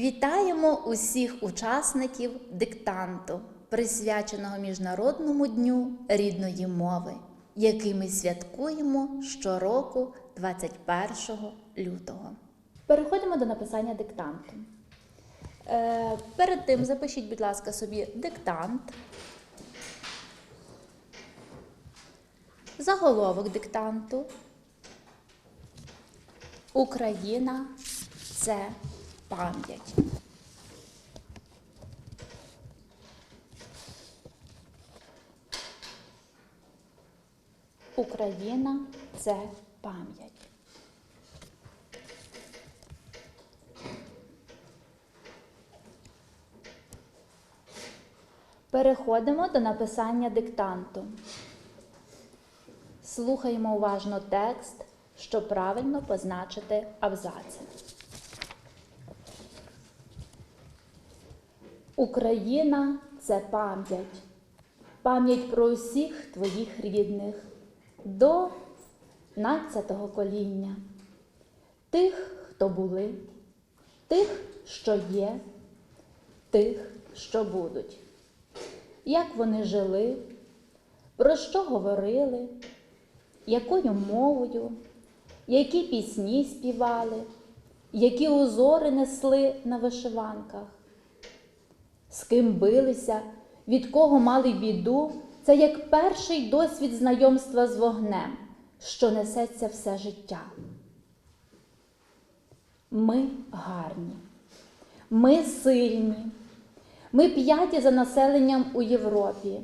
Вітаємо усіх учасників диктанту, присвяченого Міжнародному дню рідної мови, який ми святкуємо щороку 21 лютого. Переходимо до написання диктанту. Е, перед тим запишіть, будь ласка, собі диктант, заголовок диктанту. Україна це пам'ять. Україна це пам'ять. Переходимо до написання диктанту. Слухаємо уважно текст, щоб правильно позначити абзаци. Україна це пам'ять, пам'ять про усіх твоїх рідних до надцятого коління, тих, хто були, тих, що є, тих, що будуть, як вони жили, про що говорили, якою мовою, які пісні співали, які узори несли на вишиванках з ким билися, від кого мали біду, це як перший досвід знайомства з вогнем, що несеться все життя. Ми гарні, ми сильні, ми п'яті за населенням у Європі,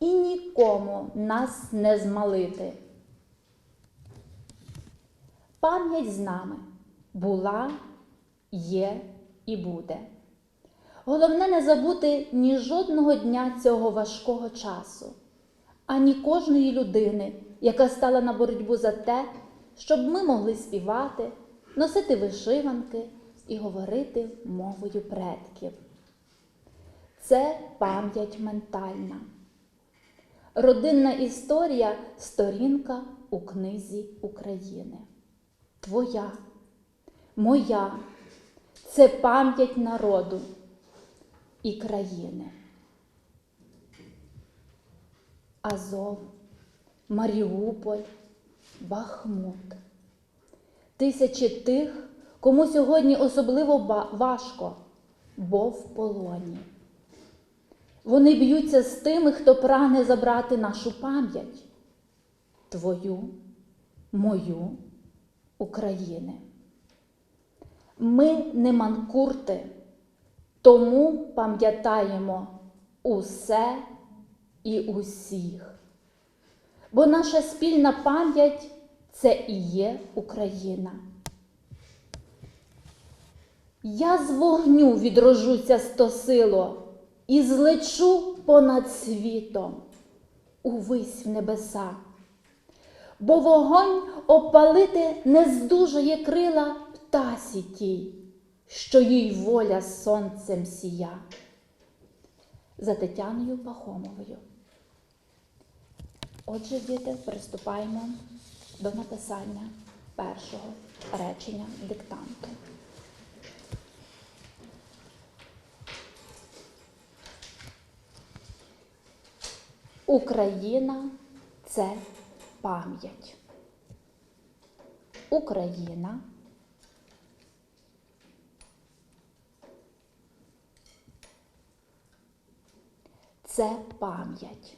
і нікому нас не змалити. Пам'ять з нами була, є і буде. Головне не забути ні жодного дня цього важкого часу, ані кожної людини, яка стала на боротьбу за те, щоб ми могли співати, носити вишиванки і говорити мовою предків. Це пам'ять ментальна. Родинна історія сторінка у книзі України. Твоя, моя це пам'ять народу і країни. Азов, Маріуполь, Бахмут. Тисячі тих, кому сьогодні особливо важко, бо в полоні. Вони б'ються з тими, хто прагне забрати нашу пам'ять, твою, мою, України. Ми не манкурти. Тому пам'ятаємо усе і усіх. Бо наша спільна пам'ять це і є Україна. Я з вогню відрожуся стосило і злечу понад світом увись в небеса. Бо вогонь опалити не здужує крила птасі тій що їй воля сонцем сія. За Тетяною Пахомовою. Отже, діти, приступаємо до написання першого речення диктанту. Україна це пам'ять. Україна це пам'ять.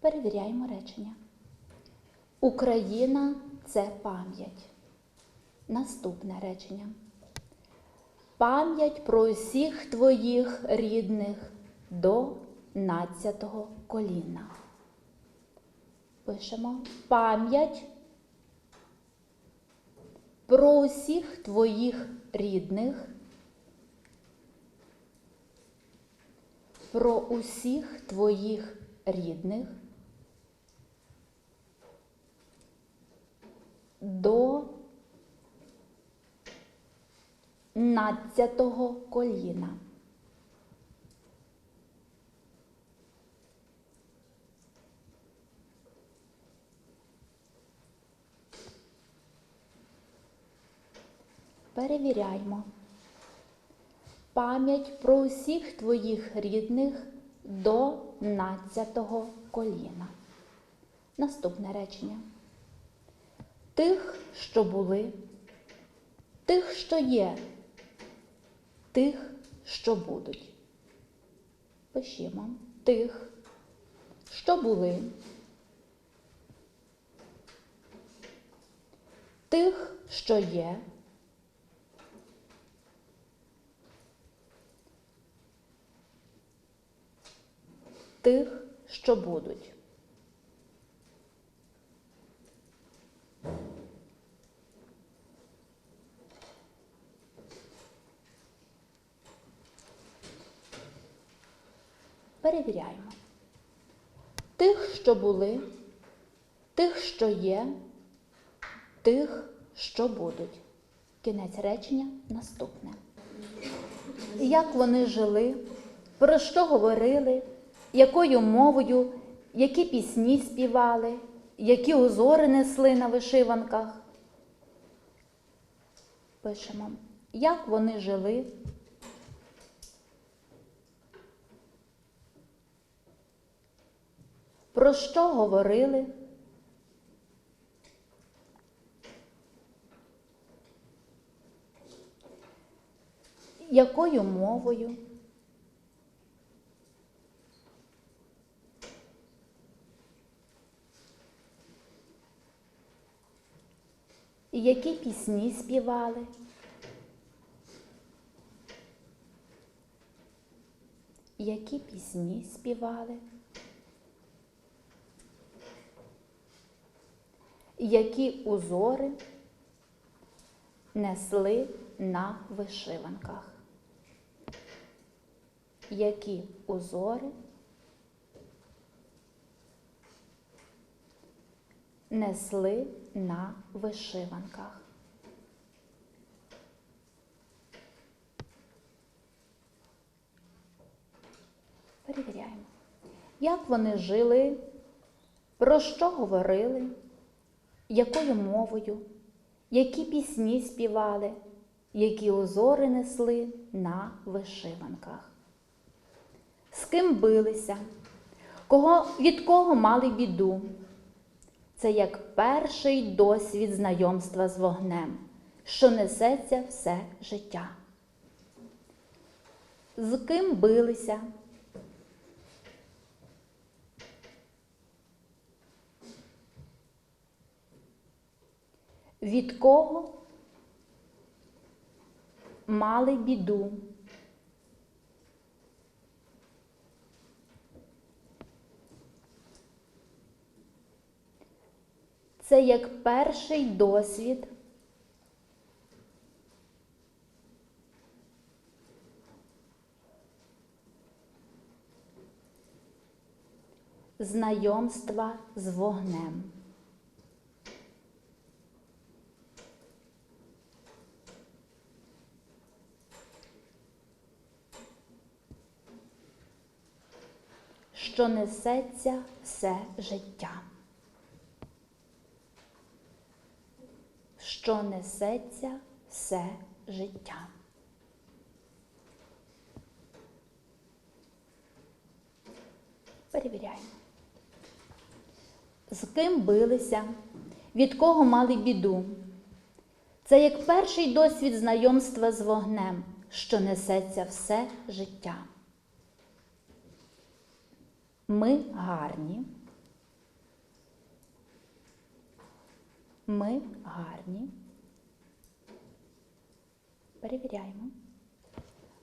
Перевіряємо речення. Україна це пам'ять. Наступне речення. Пам'ять про усіх твоїх рідних до надцятого коліна. Пишемо пам'ять про усіх твоїх рідних, про усіх твоїх рідних до надцятого коліна. Перевіряймо. Пам'ять про усіх твоїх рідних до надцятого коліна. Наступне речення. Тих, що були, тих, що є, тих, що будуть. Пишімо тих, що були, тих, що є, тих, що будуть. Перевіряємо. Тих, що були, тих, що є, тих, що будуть. Кінець речення наступне. Як вони жили, про що говорили, якою мовою, які пісні співали, які узори несли на вишиванках. Пишемо, як вони жили, про що говорили, якою мовою, які пісні співали, які пісні співали. які узори несли на вишиванках. Які узори несли на вишиванках. Перевіряємо. Як вони жили, про що говорили, якою мовою, які пісні співали, які узори несли на вишиванках, з ким билися, кого, від кого мали біду. Це як перший досвід знайомства з вогнем, що несеться все життя. З ким билися, від кого мали біду. Це як перший досвід знайомства з вогнем. що несеться все життя. Що несеться все життя. Перевіряємо. З ким билися, від кого мали біду. Це як перший досвід знайомства з вогнем, що несеться все життя. Ми гарні. Ми гарні. Перевіряємо.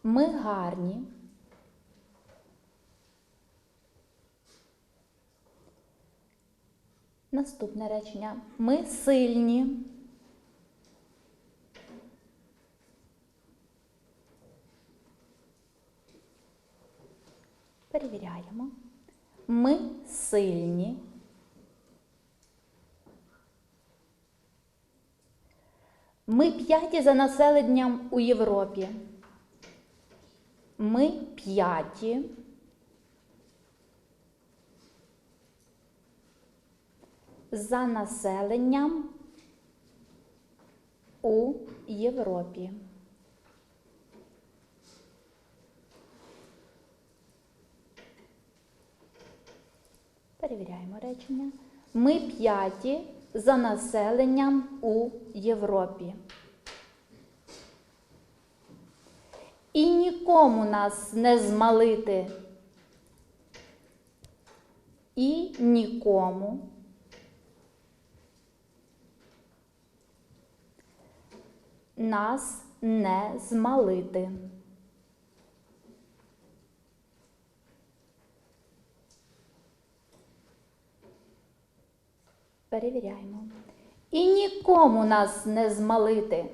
Ми гарні. Наступне речення. Ми сильні. Перевіряємо. Ми сильні. Ми п'яті за населенням у Європі. Ми п'яті. За населенням у Європі. Перевіряємо речення. Ми п'яті за населенням у Європі. І нікому нас не змалити. І нікому. Нас не змалити. Перевіряємо. І нікому нас не змалити.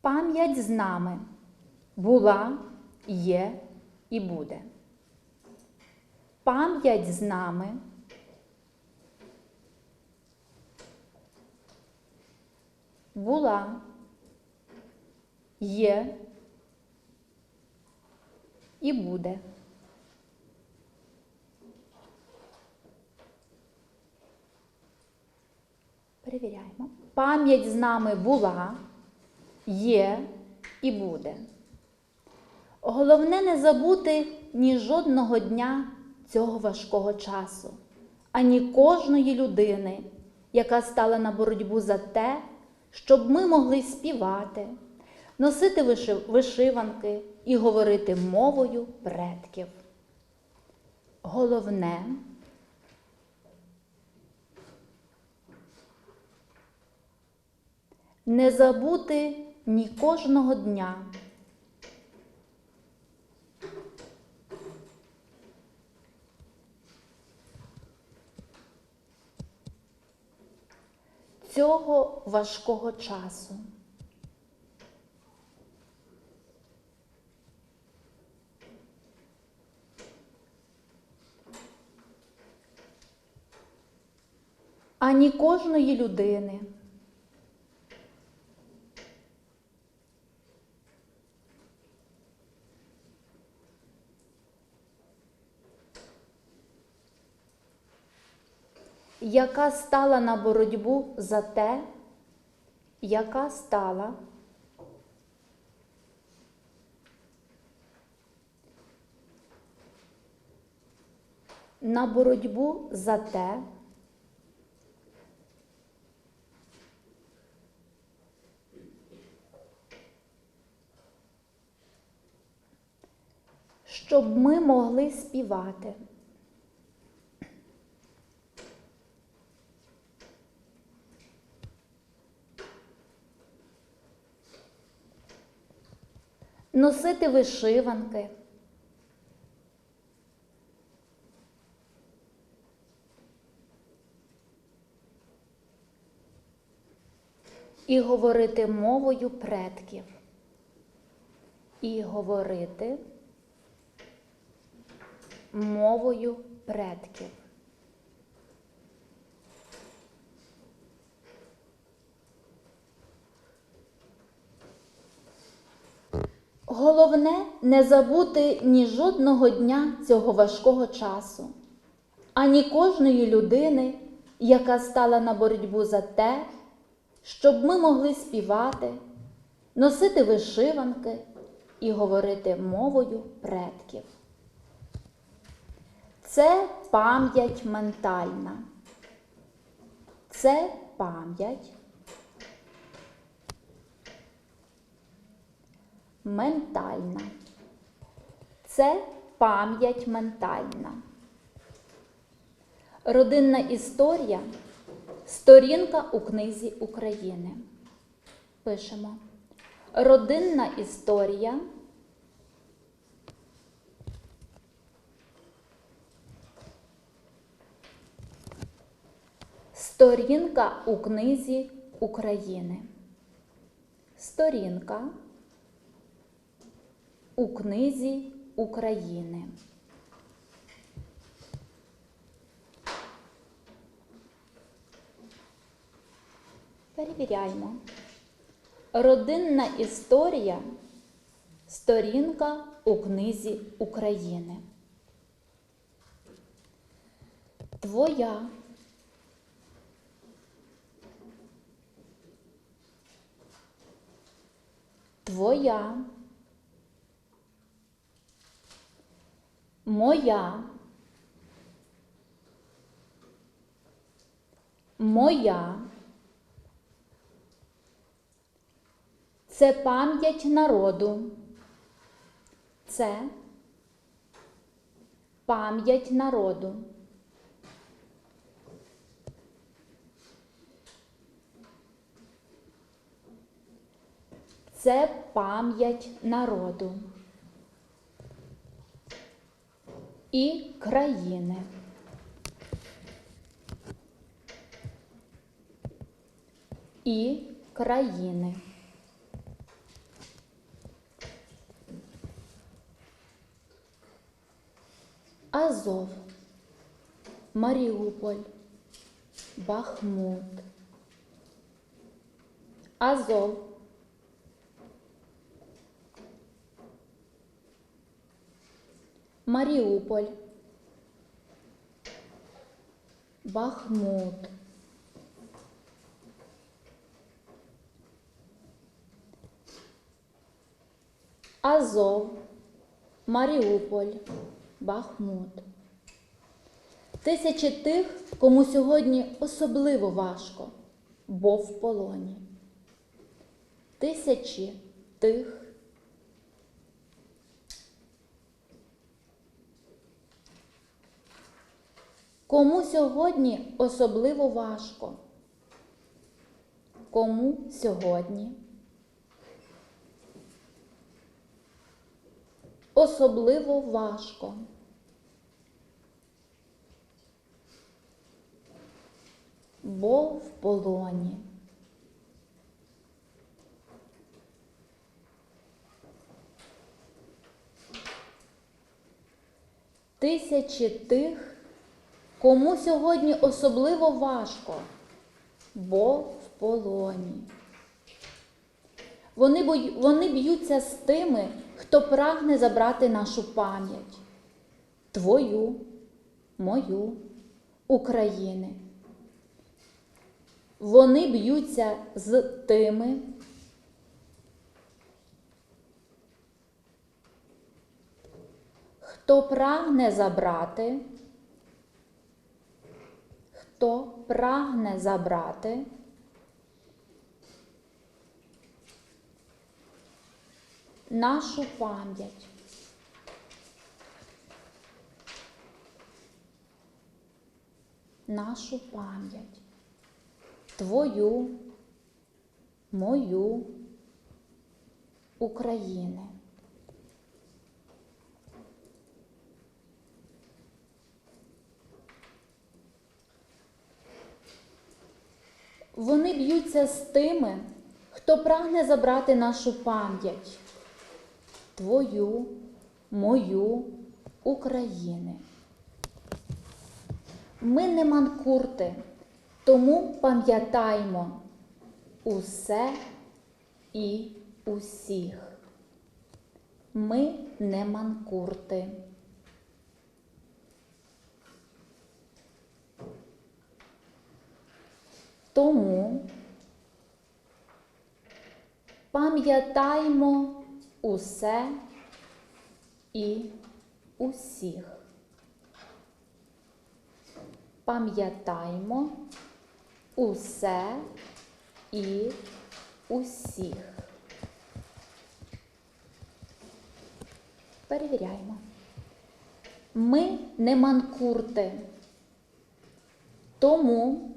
Пам'ять з нами була, є і буде. Пам'ять з нами була, є і буде. Перевіряємо. Пам'ять з нами була, є і буде. Головне не забути ні жодного дня цього важкого часу, ані кожної людини, яка стала на боротьбу за те, щоб ми могли співати, носити вишиванки і говорити мовою предків. Головне не забути ні кожного дня. Цього важкого часу. Ані кожної людини. Яка стала на боротьбу за те, яка стала на боротьбу за те, щоб ми могли співати. Носити вишиванки. І говорити мовою предків. І говорити мовою предків. Головне не забути ні жодного дня цього важкого часу, ані кожної людини, яка стала на боротьбу за те, щоб ми могли співати, носити вишиванки і говорити мовою предків. Це пам'ять ментальна. Це пам'ять ментальна. Це пам'ять ментальна. Родинна історія сторінка у книзі України. Пишемо. Родинна історія. Сторінка у книзі України. Сторінка у книзі України. Перевіряємо. Родинна історія сторінка у книзі України. Твоя. Твоя. Моя, моя. Це пам'ять народу. Це пам'ять народу. Це пам'ять народу і країни. І країни. Азов, Маріуполь, Бахмут. Азов. Маріуполь. Бахмут. Азов, Маріуполь, Бахмут. Тисячі тих, кому сьогодні особливо важко, бо в полоні. Тисячі тих. Кому сьогодні особливо важко? Кому сьогодні? Особливо важко. Бо в полоні. Тисячі тих, кому сьогодні особливо важко, бо в полоні. Вони, вони б'ються з тими, хто прагне забрати нашу пам'ять, твою, мою, України. Вони б'ються з тими, хто прагне забрати, хто прагне забрати нашу пам'ять. Нашу пам'ять, твою, мою, України. Вони б'ються з тими, хто прагне забрати нашу пам'ять, твою, мою, України. Ми не манкурти, тому пам'ятаймо усе і усіх. Ми не манкурти. Тому пам'ятаймо усе і усіх. Пам'ятаймо усе і усіх. Перевіряємо. Ми не манкурти. Тому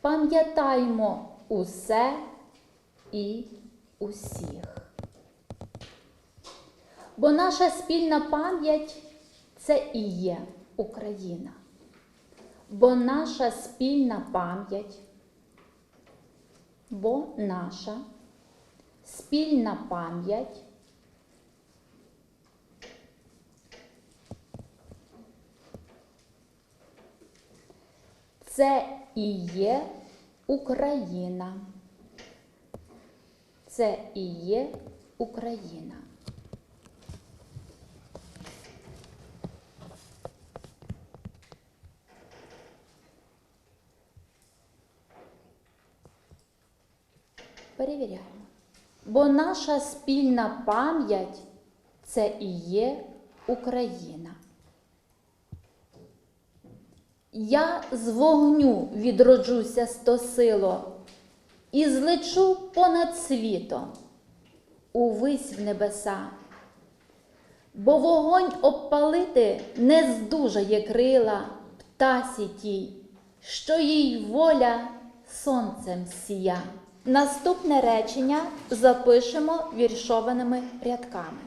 пам'ятаймо усе і усіх. Бо наша спільна пам'ять це і є Україна. Бо наша спільна пам'ять, бо наша спільна пам'ять це і є Україна. Це і є Україна. Перевіряємо. бо наша спільна пам'ять це і є Україна. Я з вогню відроджуся стосило і злечу понад світом увись в небеса. Бо вогонь обпалити не здужає крила птасі тій, що їй воля сонцем сія. Наступне речення запишемо віршованими рядками.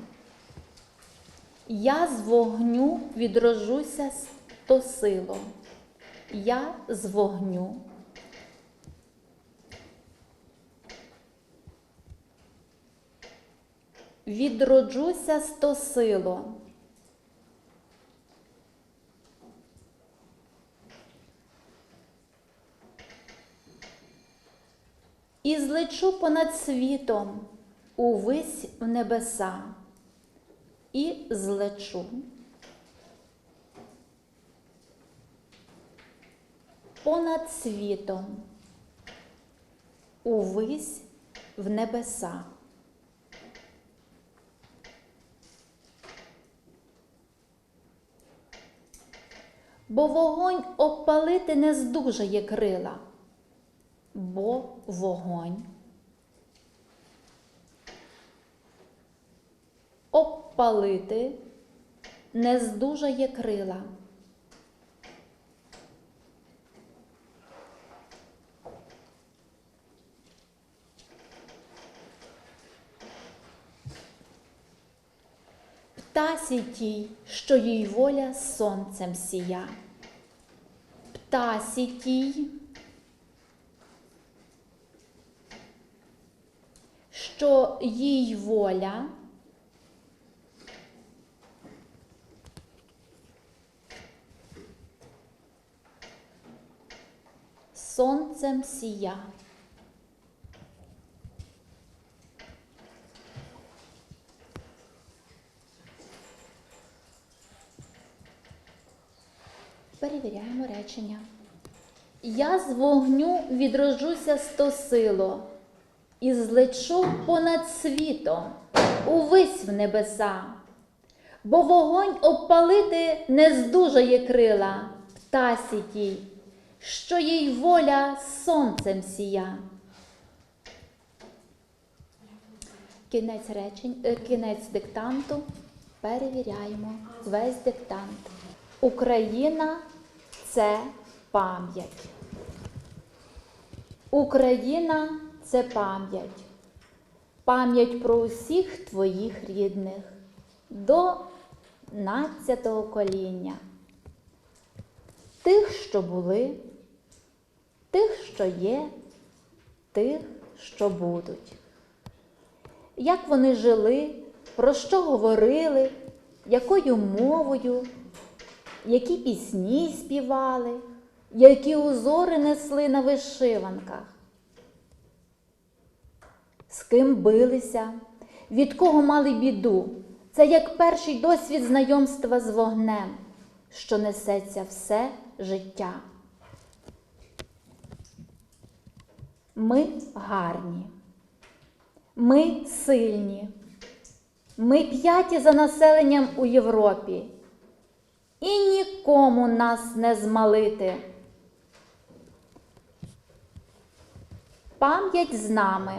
Я з вогню відроджуся то сило. Я з вогню. Відроджуся стосило. І злечу понад світом увись в небеса. І злечу. Понад світом увись в небеса. Бо вогонь обпалити не здужає крила, бо вогонь. Обпалити не здужає крила. Птасі тій, що їй воля сонцем сія. Птасі тій, що їй воля сонцем сія. Перевіряємо речення. Я з вогню відроджуся стосило і злечу понад світом увись в небеса, бо вогонь обпалити не здужає крила птасі тій, що їй воля сонцем сія. Кінець речень, е, кінець диктанту. Перевіряємо весь диктант. Україна це пам'ять. Україна це пам'ять. Пам'ять про усіх твоїх рідних до надцятого коління. Тих, що були, тих, що є, тих, що будуть. Як вони жили, про що говорили, якою мовою, які пісні співали, які узори несли на вишиванках, з ким билися, від кого мали біду. Це як перший досвід знайомства з вогнем, що несеться все життя. Ми гарні, ми сильні, ми п'яті за населенням у Європі і нікому нас не змалити. Пам'ять з нами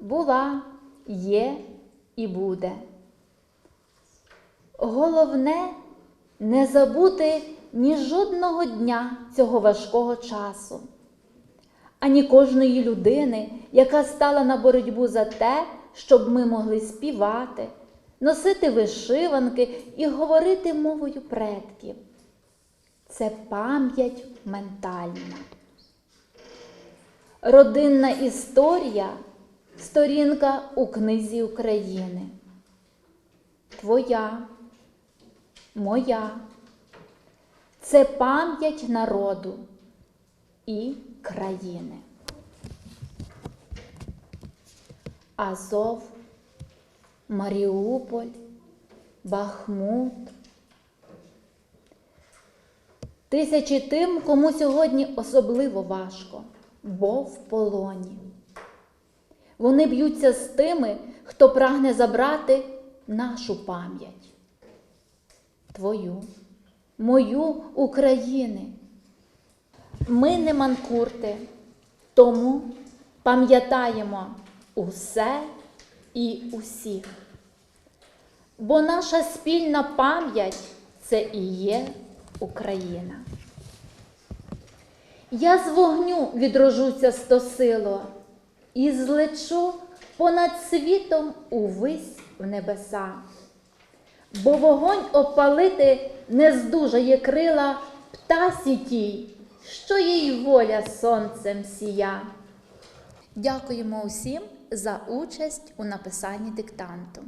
була, є і буде. Головне не забути ні жодного дня цього важкого часу, ані кожної людини, яка стала на боротьбу за те, щоб ми могли співати, носити вишиванки і говорити мовою предків. Це пам'ять ментальна. Родинна історія сторінка у книзі України. Твоя, моя. Це пам'ять народу і країни. Азов, Маріуполь, Бахмут. Тисячі тим, кому сьогодні особливо важко, бо в полоні. Вони б'ються з тими, хто прагне забрати нашу пам'ять. Твою, мою України. Ми не манкурти, тому пам'ятаємо усе і усіх. Бо наша спільна пам'ять це і є Україна. Я з вогню відрожуся стосило і злечу понад світом увись в небеса. Бо вогонь опалити не здужає крила птасі тій, що їй воля сонцем сія. Дякуємо усім за участь у написанні диктанту.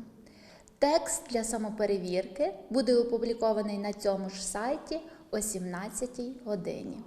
Текст для самоперевірки буде опублікований на цьому ж сайті о 17 годині.